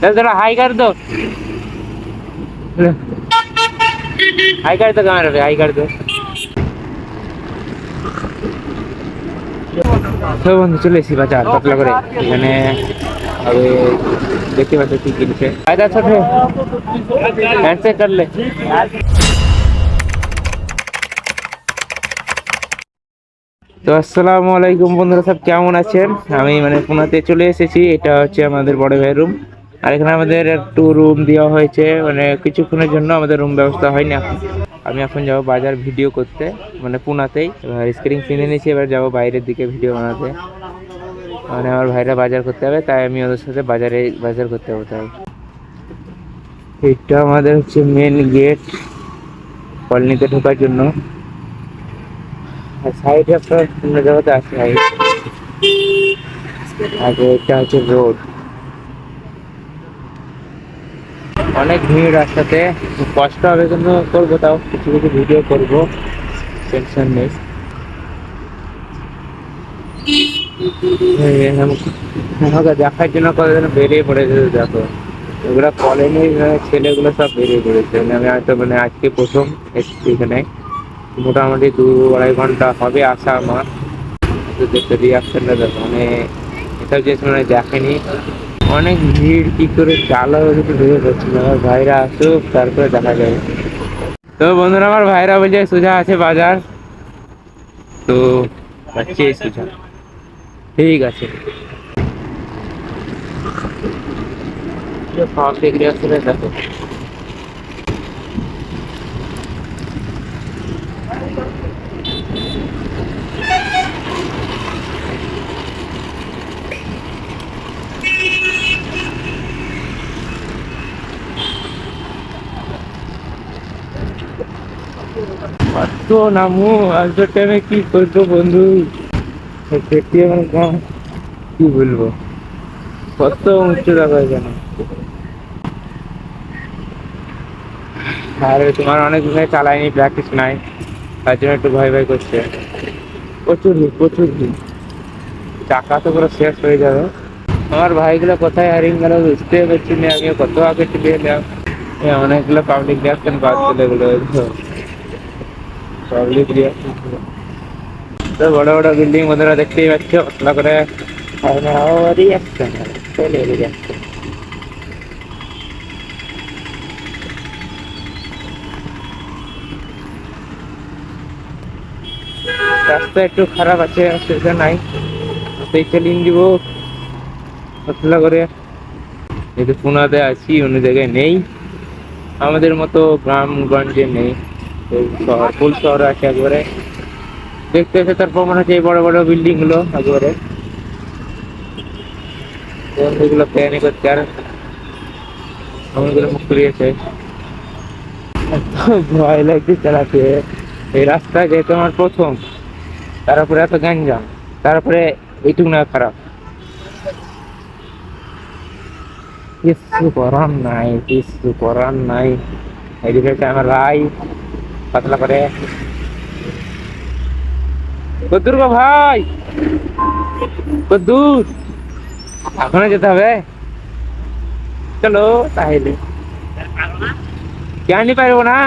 चल थोड़ा हाई कर दो हाई कर दो कैमरा पे हाई कर दो তো বন্ধু চলে এসেছি বাজার পাতলা করে এখানে হবে দেখতে পাচ্ছ কি কিনছে ফায়দা ছোট হ্যান্ডশেক করলে তো আসসালামু আলাইকুম বন্ধুরা সব কেমন আছেন আমি মানে পুনাতে চলে এসেছি এটা হচ্ছে আমাদের বড় ভাই রুম আর এখানে আমাদের একটু রুম দেওয়া হয়েছে মানে কিছুক্ষণের জন্য আমাদের রুম ব্যবস্থা হয়নি এখন। আমি এখন যাব বাজার ভিডিও করতে মানে পুনাতেই। এবার স্ক্রিন কিনে নিয়েছি, এবার যাব বাইরের দিকে ভিডিও বানাতে। মানে আমার ভাইরা বাজার করতে হবে তাই আমি ওদের সাথে বাজারে, বাজার করতে হবে তাই। এটা আমাদের হচ্ছে মেন গেট কলোনিতে ঢোকার জন্য। আর সাইডে একটা অন্য জায়গাতে আছে আর এটা হচ্ছে রোড অনেক ভিড় রাস্তাতে কষ্ট হবে কিন্তু করব তাও। কিছু কিছু ভিডিও করব। টেনশন নেই। দেখার জন্য কতজন বেরিয়ে পড়েছে দেখো। ওগুলা কলেজের ছেলেগুলো সব বেরিয়ে পড়েছে। মানে আমি হয়তো মানে আজকে প্রথম এসেছি এখানে। মোটামুটি দু আড়াই ঘণ্টা হবে আসা আমার। দেখতে রিয়াকশনটা দেখো। মানে এসব জিনিস মানে দেখেনি। অনেক ভিড়, কি করে চালা কিছু ভেবে পাচ্ছি না। আমার ভাইরা আসুক, তারপরে দেখা যাবে। তো বন্ধুরা, আমার ভাইরা বলছে সোজা আছে বাজার। তো যাচ্ছি সোজা। ঠিক আছে। দেখো নামু টাইমে কি বন্ধু? আমার গাঁ কি বলব? কত উঁচু দেখা এখানে আর, তোমার অনেক দিন ধরে চালাইনি প্র্যাকটিস নাই। তার জন্য একটু ভয় ভয় করছে। প্রচুর ভিড় প্রচুর ভিড়। টাকা তো পুরো শেষ হয়ে যাবে। আমার ভাইগুলো কোথায় হারিয়ে গেল বুঝতে পারছি না, আমিও কত আগে এলাম এ অনেকগুলো পাবলিক রিয়াকশন বাদ চলে গেলো তো বড় বড় বিল্ডিং বন্ধুরা দেখতেই পাচ্ছ পাতলা করে রাস্তা একটু খারাপ আছে অসুবিধা নাই সেই চালিয়ে দিব পাতলা করে যেহেতু পুনাতে আছি অন্য জায়গায় নেই আমাদের মতো গ্রামগঞ্জে নেই শহর, ফুল শহর আছে একবারে। দেখতে এসে মনে হচ্ছে এই বড় বড় বিল্ডিংগুলো একবারে। এগুলো প্ল্যানই করছে আর আমাগুলো মুখ এত ভয় লাগছে চালাতে এই রাস্তা যেহেতু আমার প্রথম তারপরে এত গ্যাঞ্জাম তারপরে এইটুকু না খারাপ। কিছু করার নাই কিছু করার নাই। এদিকে আমার ভাই। পাতলা করে। কদ্দুর গো ভাই। কদ্দুর। এখনও যেতে হবে। চলো তাহলে। কেন পারব না?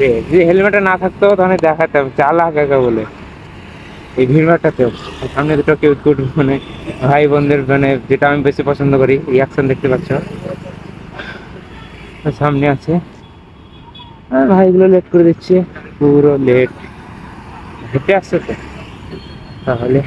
রে যদি হেলমেটটা না থাকতো তাহলে দেখাতাম চালা কাকা বলে। এই ভিড়ভাড়টাতেও সামনে দুটো কেউ গুড মানে ভাই বোনদের মানে যেটা আমি বেশি পছন্দ করি রিয়াকশন দেখতে পাচ্ছ? সামনে আছে। আর ভাইগুলো লেট করে দিচ্ছে। পুরো লেট হেঁটে আসছে তো? তাহলে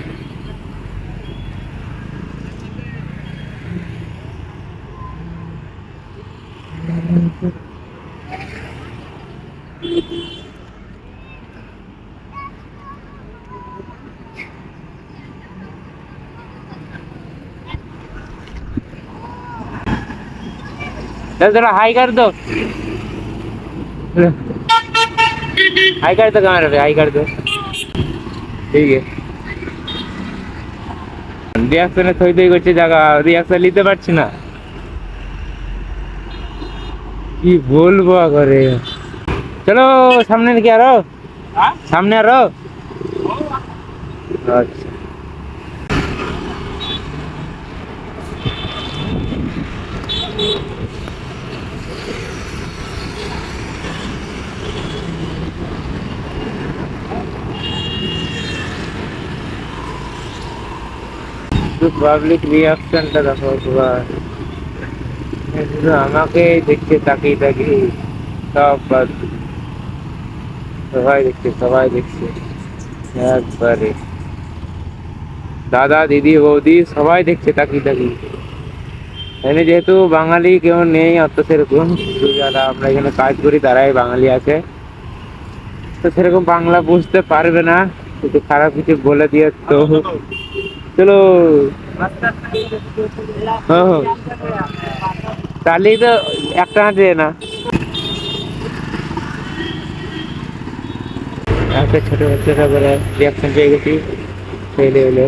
जरा हाई कर दो आई कर दो कैमरा पे आई कर दो ঠিক আছে রিয়াকশনে থই থই করছে জায়গা রিয়াকশন নিতে পারছি না কি বলবো করে চলো সামনে নাকি আরো সামনে আরো আচ্ছা শুধু পাবলিক রিয়াকশনটা দেখো পুরো শুধু আমাকে দেখছে তাকিয়ে তাকিয়ে সব বাদ সবাই দেখছে সবাই দেখছে। একবারে। দাদা, দিদি, বৌদি সবাই দেখছে তাকিয়ে তাকিয়ে। এখানে যেহেতু বাঙালি কেউ নেই, অত সেরকম যারা আমরা এখানে কাজ করি, তারাই বাঙালি আছে। তো সেরকম বাংলা বুঝতে পারবে না। কিন্তু খারাপ কিছু বলে দিয়ে তো। চলো। হ্যাঁ হ্যাঁ। তাহলেই তো একটা হাতে না। একটা ছোট বাচ্চারা করে রিয়াকশন পেয়ে গেছি। ছেলে হলে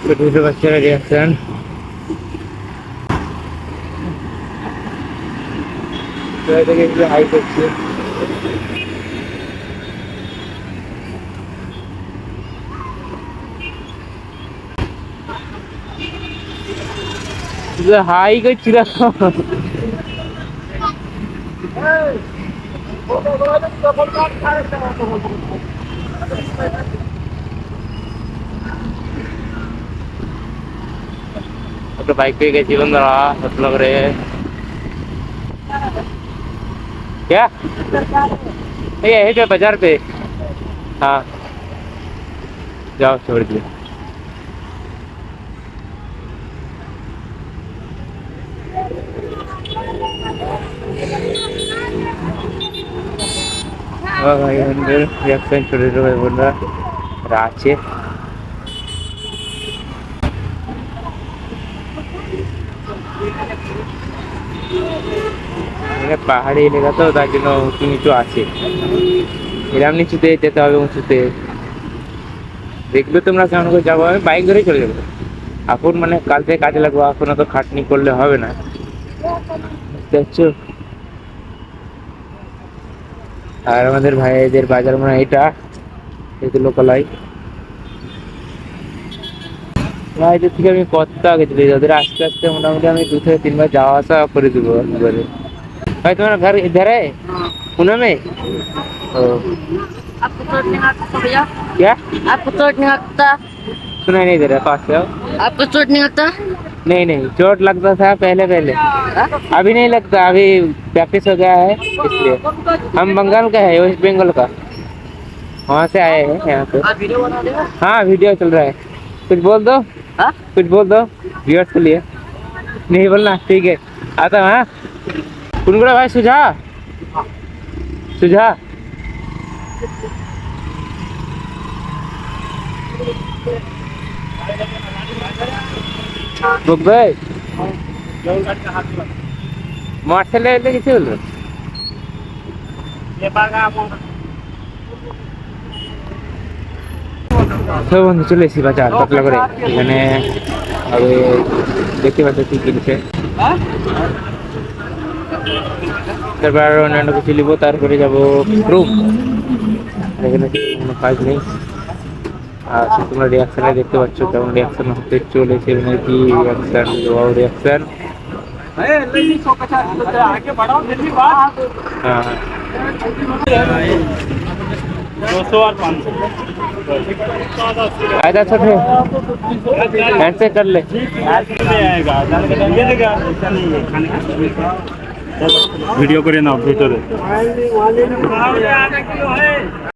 ছোট ছোট বাচ্চারা রিয়াকশন থেকে একটু হাই করছে হাই করছিল একটা বাইক পেয়ে গেছি বন্ধুরা রত্ন করে क्या? नहीं, यही पे बाज़ार पे। हाँ। जाओ, छोड़ दिए। हाँ बोल रहा। राचे। Thank you. মানে পাহাড়ি এলাকা তো তার জন্য উঁচু নিচু আছে। এরম নিচুতে যেতে হবে উঁচুতে। দেখবে তোমরা কেমন করে যাব, আমি বাইক ধরেই চলে যাব। এখন মানে কাল থেকে কাজে লাগবো এখন তো খাটনি করলে হবে না। পারছ আর আমাদের ভাইদের বাজার মনে হয় এটা যেহেতু লোকালয়। ভাইদের থেকে আমি কত আগে চলে যাই ওদের আস্তে আস্তে মোটামুটি আমি দু থেকে তিনবার যাওয়া আসা করে দেবো একবারে। भाई तुम्हारा घर इधर है? पुणे में? आपको चोट नहीं लगता भैया? क्या? आपको चोट नहीं लगता सुनाई नहीं दे रहा पास से आपको चोट नहीं लगता नहीं नहीं चोट लगता था पहले पहले। अभी नहीं लगता अभी प्रैक्टिस हो गया है इसलिए। हम बंगाल का है वेस्ट बंगाल का। वहाँ से आए हैं यहाँ पे। हो? हाँ वीडियो चल रहा है। कुछ बोल दो। हाँ? कुछ बोल दो व्यूअर्स के लिए। नहीं बोलना ठीक है। आता हूँ हाँ? কোনগুলো ভাই সুজা সুজা ভাই, মার ছেলে এলে কিছু হলো? তো বন্ধু, চলে এসেছি বাজার, পাতলা করে। এখানে দেখতে পাচ্ছি কি কিনছে। তারপর আরও অন্যান্য কিছু নিবো তারপরে যাব রুম এখানে কোনো কাজ নেই। আর তোমরা রিয়াকশনে দেখতে পাচ্ছ কেমন রিয়াকশন হতে চলেছে মানে কি রিয়াকশন ওয়াও রিয়াকশন হ্যাঁ। दो सौ और पाँच सौ। फ़ायदा है ऐसे कर ले। वीडियो करिए ना टाइम